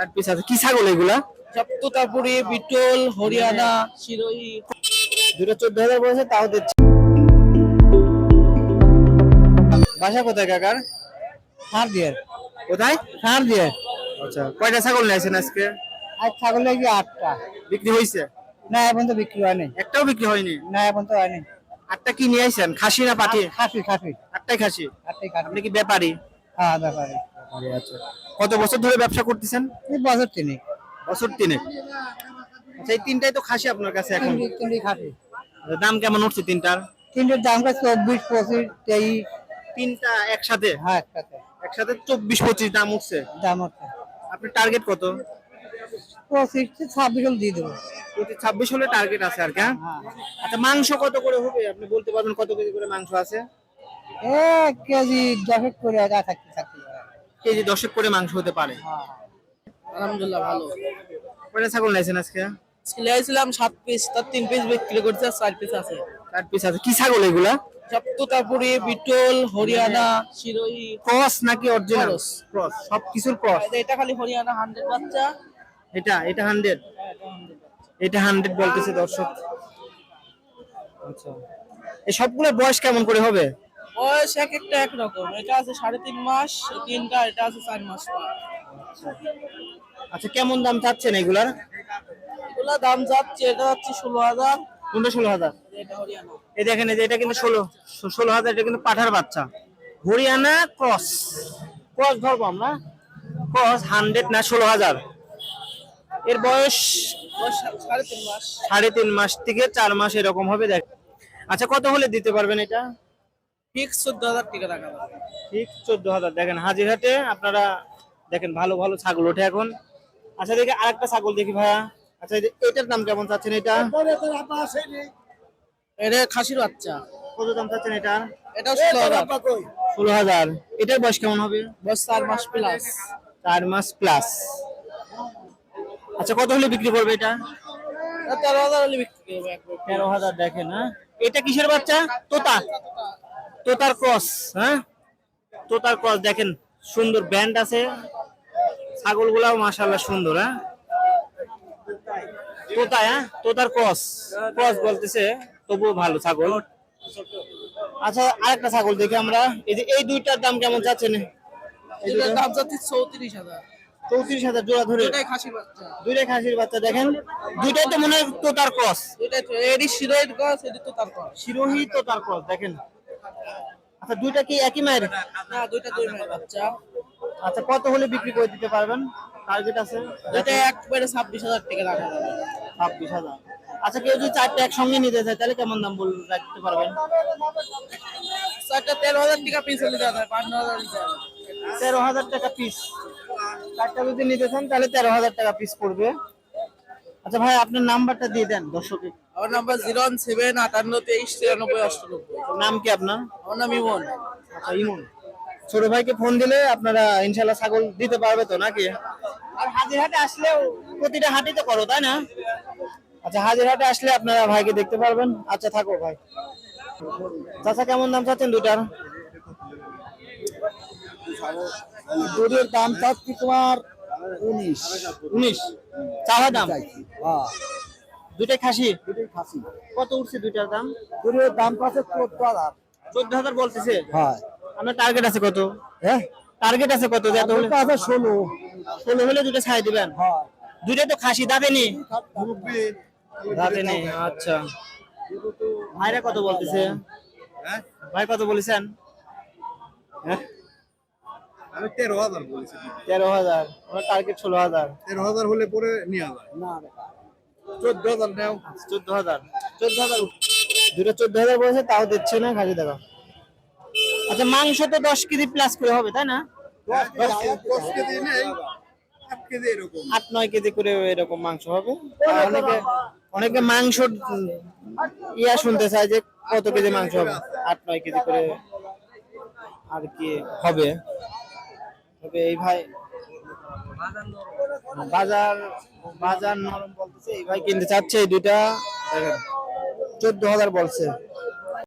চার পিস আছে। কি ছাগল এগুলা? সব তোতাপুরি বিটল হরিয়ানা শিরোহী দুটো চোদ্দ হাজার বলেছে তাও দিচ্ছে। বাসা কোথায় কাকার? সার দিয়ে কোথায়? সার দিয়ে আচ্ছা কয়টা ছাগল নিয়েছেন আজকে? আজ ছাগল লাগি আটটা। বিক্রি হয়েছে না এখন তো বিক্রি হয়নি। একটাও বিক্রি হয়নি? না এখন তো হয়নি। আটটা কি নিয়ে আসছেন খাসি না পাঠি খাসি খাসি। আটটাই খাসি। আটটাই খাসি। আপনি কি ব্যাপারী? হ্যাঁ ব্যাপারে। আচ্ছা। কত বছর ধরে ব্যবসা করতেছেন? বছর তিনে বছর তিনে আচ্ছা এই তিনটাই তো খাসি আপনার কাছে এখন? খাসি। দাম কেমন উঠছে তিনটার? তিনটার দাম করে চব্বিশ পঁচিশ তেইশ। তিনটা একসাথে? হ্যাঁ একসাথে। একসাথে চব্বিশ পঁচিশ দাম উঠছে? দাম হচ্ছে আপনার টার্গেট কত? পঁচিশ ছাব্বিশ হলে দিয়ে দেবো। প্রতি ছাব্বিশ হলে টার্গেট আছে আর কি হ্যাঁ? হ্যাঁ। আচ্ছা মাংস কত করে হবে? আপনি বলতে পারবেন কত কেজি করে মাংস আছে? এক কেজি দশেক করে থাকতে থাকতে কেজি দশেক করে মাংস হতে পারে। হ্যাঁ আলহামদুলিল্লাহ ভালো। কয়টা ছাগল আজকে? ছিলাম সাত পিস তার তিন পিস বিক্রি করছে আর চার পিস আছে। চার পিস আছে। কি ছাগল এগুলা? সব তোতাপুরি বিটল হরিয়ানা শিরোহী ক্রস নাকি অরিজিনাল ক্রস। সব কিছুর ক্রস। এটা খালি হরিয়ানা হান্ড্রেড বাচ্চা। এটা এটা হান্ড্রেড এটা হান্ড্রেড বলতেছে দর্শক। আচ্ছা। এই সবগুলোর বয়স কেমন করে হবে? বয়স এক একটা একরকম। এটা আছে সাড়ে তিন মাস তিনটা এটা আছে চার মাস আচ্ছা কেমন দাম চাচ্ছেন এগুলার? এগুলা দাম যাচ্ছে এটা যাচ্ছে ষোলো হাজার। কোনটা ষোলো হাজার? এই দেখেন এটা কিন্তু ষোলো ষোলো হাজার এটা কিন্তু পাঠার বাচ্চা। হরিয়ানা ক্রস। ক্রস ধরবো আমরা? ক্রস হান্ড্রেড না ষোলো হাজার? এর বয়স সাড়ে তিন মাস থেকে চার মাস এরকম হবে দেখ। আচ্ছা কত হলে দিতে পারবেন এটা? ফিক্স চোদ্দ হাজার টাকা রাখা যাবে। ঠিক চোদ্দ হাজার। দেখেন হাজিরহাটে আপনারা দেখেন ভালো ভালো ছাগল ওঠে এখন। আচ্ছা দেখি আরেকটা ছাগল দেখি ভাইয়া। আচ্ছা এটার দাম কেমন চাচ্ছেন এটা? এটা খাসির বাচ্চা। কত দাম চাচ্ছেন এটা এটাও ষোলো হাজার। ষোলো হাজার। এটার বয়স কেমন হবে? বয়স চার মাস প্লাস চার মাস প্লাস আচ্ছা কত হলে বিক্রি করবে এটা? তেরো হাজার হলে বিক্রি করব তেরো হাজার দেখেন হ্যাঁ। এটা কিসের বাচ্চা? তোতা। তোতার ক্রস হ্যাঁ? তোতার ক্রস দেখেন সুন্দর ব্যান্ড আছে। ছাগলগুলাও মাশাআল্লাহ সুন্দর হ্যাঁ? তোতা হ্যাঁ? তোতার ক্রস ক্রস বলতেছে তবুও ভালো ছাগল। আচ্ছা আরেকটা ছাগল দেখি আমরা। এই যে এই দুইটার দাম কেমন চাচ্ছেন? এটার দাম যাচ্ছে চৌত্রিশ হাজার। চৌত্রিশ হাজার জোড়া ধরে। এটাই খাসির বাচ্চা। দুইটাই খাসির বাচ্চা দেখেন। দুইটাই তো মনে হয় তোতার ক্রস। তো এডি শিরোহিত গাছ এটি তো তার কর শিরোহী তোতার ক্রস দেখেন। আচ্ছা দুইটা কি একই মায়ের? না দুইটা দুই মাস বাচ্চা। আচ্ছা কত হলে বিক্রি করে দিতে পারবেন? টার্গেট আছে? এটা একবারে ছাব্বিশ হাজার টাকা রাখা যাবে ছাব্বিশ হাজার। আচ্ছা কেউ যদি চারটে একসঙ্গে নিতে চায় তাহলে কেমন দাম বল রাখতে পারবেন? চারটা তেরো হাজার টাকা পিস হলে পাঁচ হাজার তেরো হাজার টাকা পিস চারটা যদি নিতে চান তাহলে তেরো হাজার টাকা পিস পড়বে। আচ্ছা ভাই আপনার নাম্বারটা দিয়ে দেন দর্শকে আমার নাম্বার জিরো ওয়ান সেভেন আটান্ন তেইশ তিরানব্বই অষ্টানব্বই। নাম কি আপনার? আমার নাম ইমন। আচ্ছা ইমন। ছোট ভাইকে ফোন দিলে আপনারা ইনশাল্লাহ ছাগল দিতে পারবে তো নাকি? আর হাজির হাটে আসলেও প্রতিটা হাটই তো করো তাই না? আচ্ছা হাজির হাটে আসলে আপনারা ভাইকে দেখতে পারবেন। আচ্ছা থাকো ভাই। চাচা কেমন দাম চাচ্ছেন দুটার? দুধের দাম চাচ্ছি তোমার উনিশ। উনিশ। চাওয়া দাম? হ্যাঁ। দুটাই খাসি? কত উঠছে দুইটার দাম? দুধের দাম পাচ্ছে চোদ্দ হাজার। চোদ্দ হাজার বলতেছে? হ্যাঁ। টার্গেট আছে কত? হ্যাঁ? টার্গেট আছে কত? যত হলে আছে ষোলো। ষোলো হলে দুটো ছাই দিবেন? হ্যাঁ। তো খাসি দাঁতে নি নেই আচ্ছা। ভাইরা কত বলতেছে? ভাই কত বলেছেন? হ্যাঁ? আমি তেরো হাজার বলেছি। তেরো হাজার। আমার টার্গেট ষোলো হাজার। তেরো হাজার হলে পরে নিয়ে না। চোদ্দ হাজার নেও। চোদ্দ হাজার। চোদ্দ হাজার। দুটো চোদ্দ হাজার বলেছে তাও দিচ্ছে না খাসি দেখা। আচ্ছা মাংস তো দশ কেজি প্লাস করে হবে তাই না? দশ কেজি নেই আট নয় কেজি করে এরকম মাংস হবে। অনেকে অনেকে মাংস ইয়া শুনতে চায় যে কত কেজি মাংস হবে। আট নয় কেজি করে আর কি হবে। তবে এই ভাই বাজার বাজার নরম বলতেছে। এই ভাই কিনতে চাচ্ছে এই দুইটা চোদ্দ হাজার বলছে।